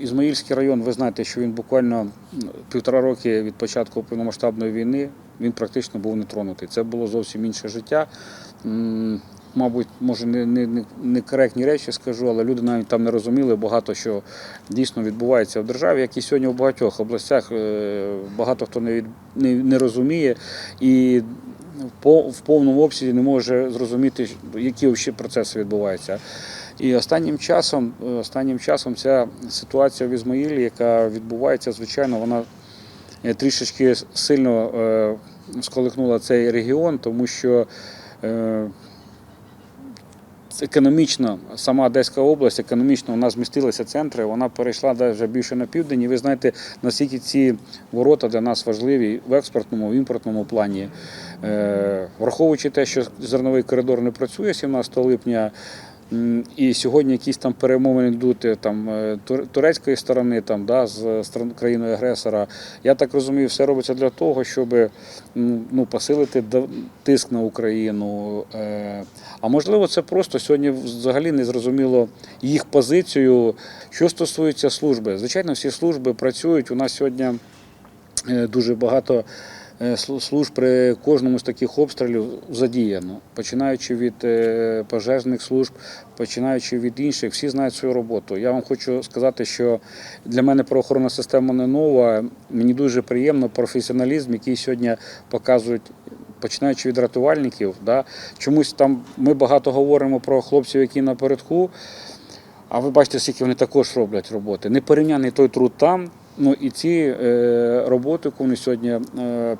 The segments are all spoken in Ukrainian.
Ізмаїльський район, ви знаєте, що він буквально півтора роки від початку повномасштабної війни він практично був не тронутий. Це було зовсім інше життя. Мабуть, може не, не, не, коректні речі скажу, але люди навіть там не розуміли багато що дійсно відбувається в державі, як і сьогодні в багатьох областях е, багато хто не, від, не, не розуміє і в повному обсязі не може зрозуміти, які взагалі процеси відбуваються. І останнім часом, е, останнім часом ця ситуація в Ізмаїлі, яка відбувається, звичайно, вона е, трішечки сильно е, сколихнула цей регіон, тому що економічно сама Одеська область, економічно у нас змістилася центри, вона перейшла навіть більше на південь. І ви знаєте, наскільки ці ворота для нас важливі в експортному, в імпортному плані. Е, Враховуючи те, що зерновий коридор не працює 17 липня. І сьогодні якісь там перемовини йдуть е, там е, турецької сторони, там да з країною агресора. Я так розумію, все робиться для того, щоб ну посилити тиск на Україну. Е, А можливо, це просто сьогодні взагалі не зрозуміло їх позицію. Що стосується служби, звичайно, всі служби працюють. У нас сьогодні е, дуже багато е, служб при кожному з таких обстрілів задіяно, починаючи від е, пожежних служб, починаючи від інших, всі знають свою роботу. Я вам хочу сказати, що для мене правоохоронна система не нова. Мені дуже приємно професіоналізм, який сьогодні показують. Починаючи від рятувальників, да, чомусь там ми багато говоримо про хлопців, які напередку, а ви бачите, скільки вони також роблять роботи. Непорівняний той труд там. Ну і ці е, роботи, які вони сьогодні е,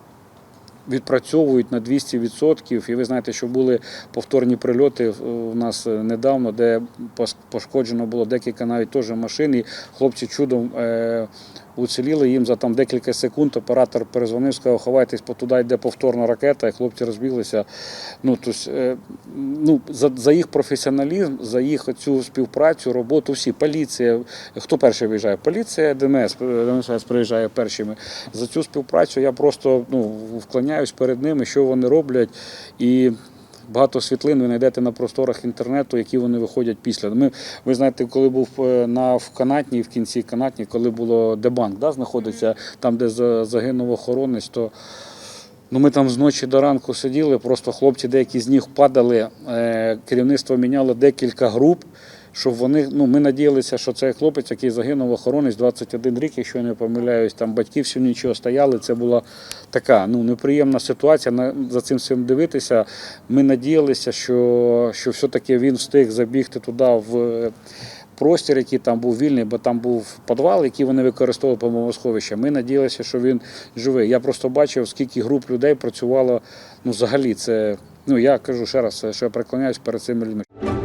відпрацьовують на 200%. І ви знаєте, що були повторні прильоти у нас е, недавно, де пошкоджено було декілька навіть теж машин. І хлопці чудом е, уціліли їм за там декілька секунд. Оператор перезвонив, сказав, ховайтесь, бо туди йде повторна ракета, і хлопці розбіглися. Ну, тобто, е, ну, за, за їх професіоналізм, за їх цю співпрацю, роботу, всі, поліція. Хто перший виїжджає? Поліція, ДМС, ДМС приїжджає першими. За цю співпрацю я просто ну, вклоняюсь перед ними, що вони роблять. І Багато світлин ви знайдете на просторах інтернету, які вони виходять після. Ми, ви знаєте, коли був е, на в канатній, в кінці канатні, коли було дебанк, да, знаходиться там, де загинув охоронець, то Ну, ми там з ночі до ранку сиділи, просто хлопці деякі з них падали. е, Керівництво міняло декілька груп, щоб вони. Ну, ми надіялися, що цей хлопець, який загинув охоронець 21 рік, якщо я не помиляюсь, там батьки всю нічого стояли. Це була така ну, неприємна ситуація. За цим всім дивитися. Ми надіялися, що, що все-таки він встиг забігти туди в. е, Простір, який там був вільний, бо там був підвал, який вони використовували по бомбосховища. Ми надіялися, що він живий. Я просто бачив, скільки груп людей працювало. Ну, взагалі, це ну я кажу ще раз, що я преклоняюсь перед цими людьми.